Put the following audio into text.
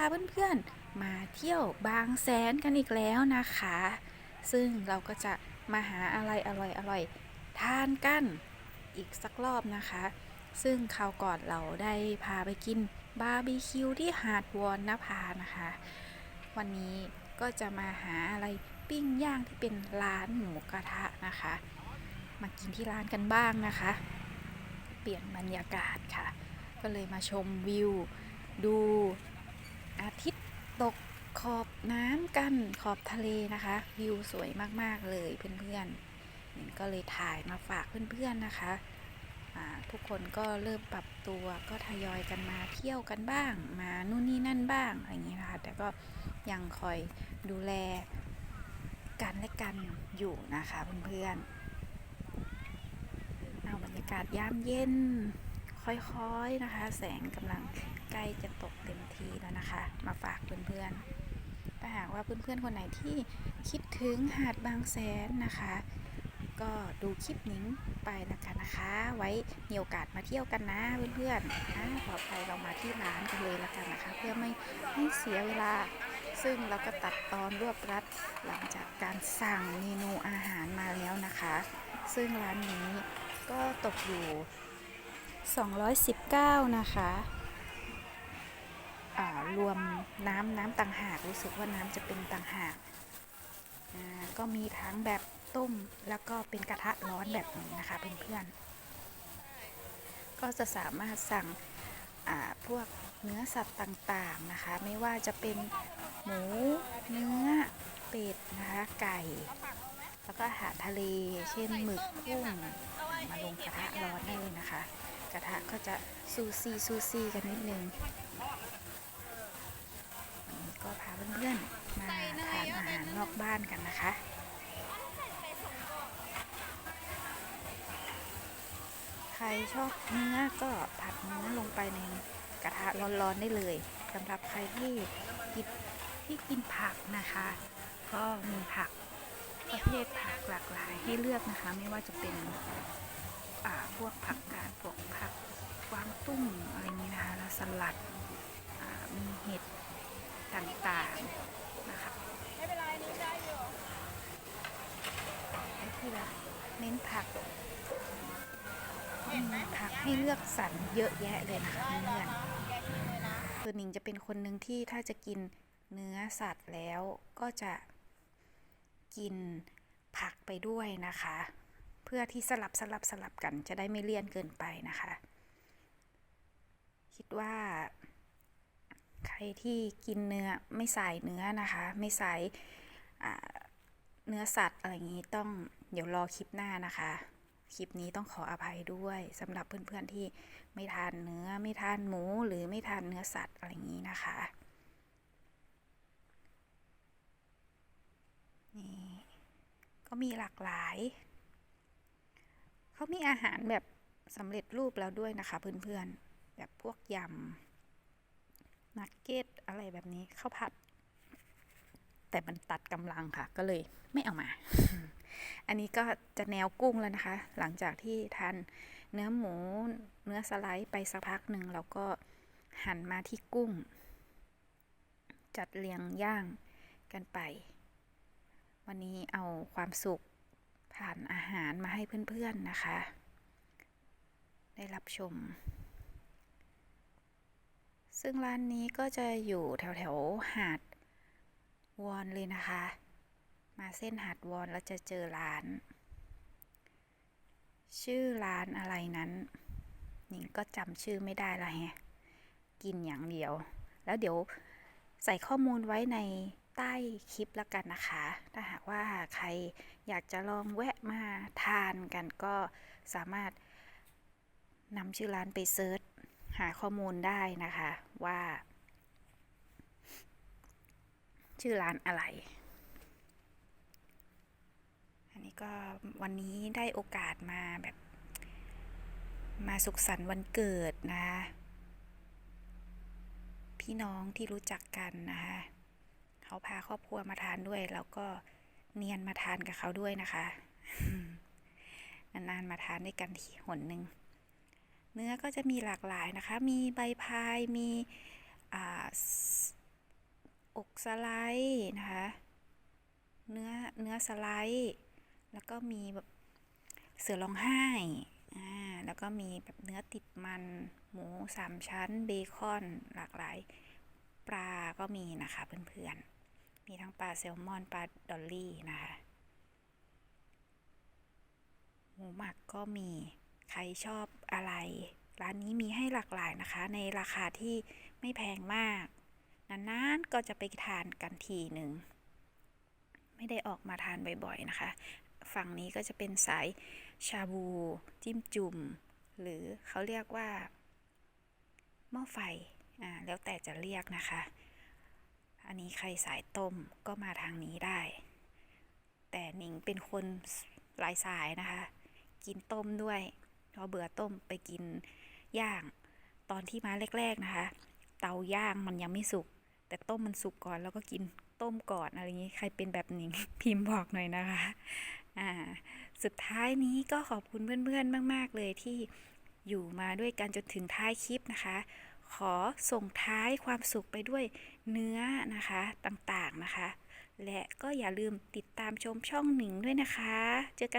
าเพื่อนๆ มาเที่ยวบางแสนกันอีกแล้วนะคะ ซึ่งเราก็จะมาหาอะไรอร่อยๆ ทานกันอีกสักรอบนะคะ ซึ่งคราวก่อนเราได้พาไปกินบาร์บีคิวที่หาดวอนนภานะคะ วันนี้ก็จะมาหาอะไรปิ้งย่างที่เป็นร้านหมูกระทะนะคะ มากินที่ร้านกันบ้างนะคะ เปลี่ยนบรรยากาศค่ะ ก็เลยมาชมวิว ดู อาทิตย์ตกขอบน้ำกันขอบทะเลนะคะ วิวสวยมากๆเลยเพื่อนๆนี่ก็เลยถ่ายมาฝากเพื่อนๆนะคะทุกคนก็เริ่มปรับตัวก็ทยอยกันมาเที่ยวกันบ้าง มานู่นนี่นั่นบ้างอะไรอย่างนี้นะคะ แต่ก็ยังคอยดูแลกันและกันอยู่นะคะเพื่อนๆเอาบรรยากาศยามเย็นค่อยๆนะคะ แสงกำลัง ใกล้จะตกเต็มทีแล้วนะคะ มาฝากเพื่อนๆ ถ้าหากว่าเพื่อนๆ คนไหนที่คิดถึงหาดบางแสนนะคะ ก็ดูคลิปนิ้งไปแล้วกันนะคะ ไว้มีโอกาสมาเที่ยวกันนะเพื่อนๆอ่าต่อไปเรามาที่ร้านกันเลยแล้วกันนะคะ เพื่อไม่ให้เสียเวลา ซึ่งเราก็ตัดตอนรวบรัดหลังจากการสั่งเมนูอาหารมาแล้วนะคะ ซึ่งร้านนี้ก็ตกอยู่ 219 นะคะ รวมน้ำน้ำต่างหากรู้สึกว่าน้ำจะเป็นต่างหากก็มีทั้งแบบต้มแล้วก็เป็นกระทะร้อนแบบนี้นะคะเพื่อนๆก็จะสามารถสั่งพวกเนื้อสัตว์ต่างๆนะคะ ไม่ว่าจะเป็นหมูเนื้อเป็ดนะคะไก่ แล้วก็อาหารทะเล เช่นหมึกกุ้งมาลงกระทะร้อนได้เลยนะคะ กระทะก็จะซูซีซูซีกันนิดนึง ชอบเนื้อก็ผัดเนื้อลงไปในกระทะร้อนๆได้เลยสำหรับใครที่กินที่กินผักนะคะ ก็มีผักประเภทผักหลากหลายให้เลือกนะคะ ไม่ว่าจะเป็นอ่าพวกผักกาดพวกผักกวางตุ้งอะไรอย่างนี้นะคะแล้วสลัดอ่ามีเห็ดต่างๆนะคะไม่เป็นไรนี่ได้อยู่และที่แบบเน้นผักมี ผักให้เลือกสรรเยอะแยะเลยนะคะเพื่อนแกกินเลยนะๆคือหนิงจะเป็นคนหนึ่งที่ถ้าจะกินเนื้อสัตว์แล้วก็จะกินผักไปด้วยนะคะ เพื่อที่สลับสลับสลับกันจะได้ไม่เลี่ยนเกินไปนะคะ คิดว่าใครที่กินเนื้อไม่ใส่เนื้อนะคะ ไม่ใส่อ่าเนื้อสัตว์อะไรอย่างนี้ต้องเดี๋ยวรอคลิปหน้านะคะ คลิปนี้ต้องขออภัยด้วยสำหรับเพื่อนๆที่ไม่ทานเนื้อไม่ทานหมูหรือไม่ทานเนื้อสัตว์อะไรอย่างนี้นะคะนี่ก็มีหลากหลาย เขามีอาหารแบบสำเร็จรูปแล้วด้วยนะคะเพื่อนๆ แบบพวกยำนักเก็ตอะไรแบบนี้ข้าวผัด แต่มันตัดกำลังค่ะ ก็เลยไม่เอามา อันนี้ก็จะแนวกุ้งแล้วนะคะ หลังจากที่ทานเนื้อหมูเนื้อสไลด์ไปสักพักหนึ่งเราก็หันมาที่กุ้ง จัดเรียงย่างกันไป วันนี้เอาความสุขผ่านอาหารมาให้เพื่อนๆนะคะ ได้รับชม ซึ่งร้านนี้ก็จะอยู่แถวๆหาด วอนเลยนะคะ มาเส้นหาดวอนแล้วจะเจอร้าน ชื่อร้านอะไรนั้นหนิงก็จำชื่อไม่ได้ละแฮะกินอย่างเดียว แล้วเดี๋ยวใส่ข้อมูลไว้ในใต้คลิปแล้วกันนะคะ ถ้าหากว่าใครอยากจะลองแวะมาทานกันก็สามารถนำชื่อร้านไปเซิร์ชหาข้อมูลได้นะคะว่า ชื่อร้านอะไร อันนี้ก็วันนี้ได้โอกาสมาแบบ มาสุขสันต์วันเกิดนะคะพี่น้องที่รู้จักกันนะคะเขาพาครอบครัวมาทานด้วยแล้วก็เนียนมาทานกับเขาด้วยนะคะนานๆมาทานด้วยกันทีหนหนึ่งเนื้อก็จะมีหลากหลายนะคะ มีใบพาย มี อกสไลด์นะคะ เนื้อเนื้อสไลด์ แล้วก็มีแบบเสือร้องไห้อ่าแล้วก็มีแบบเนื้อติดมัน หมูสามชั้น เบคอนหลากหลาย ปลาก็มีนะคะเพื่อนๆ มีทั้งปลาแซลมอนปลาดอลลี่นะคะหมูหมักก็มีใครชอบอะไร ร้านนี้มีให้หลากหลายนะคะ ในราคาที่ไม่แพงมาก นานๆก็จะไปทานกันทีหนึ่ง ไม่ได้ออกมาทานบ่อยๆนะคะ ฝั่งนี้ก็จะเป็นสายชาบู จิ้มจุ่ม หรือเขาเรียกว่าหม้อไฟอ่าแล้วแต่จะเรียกนะคะ อันนี้ใครสายต้มก็มาทางนี้ได้ แต่หนิงเป็นคนหลายสายนะคะ กินต้มด้วยพอเบื่อต้มไปกินย่าง ตอนที่มาแรก ๆนะคะ เตาย่างมันยังไม่สุก แต่ต้มมันสุกก่อนแล้วก็กินต้มก่อนอะไรอย่างนี้ใครเป็นแบบหนิงพิมพ์บอกหน่อยนะคะอ่าสุดท้ายนี้ก็ขอบคุณเพื่อนๆมาก ๆ เลยที่อยู่มาด้วยกันจนถึงท้ายคลิปนะคะ ขอส่งท้ายความสุขไปด้วยเนื้อนะคะต่างๆนะคะ และก็อย่าลืมติดตามชมช่องหนิงด้วยนะคะ เจอกัน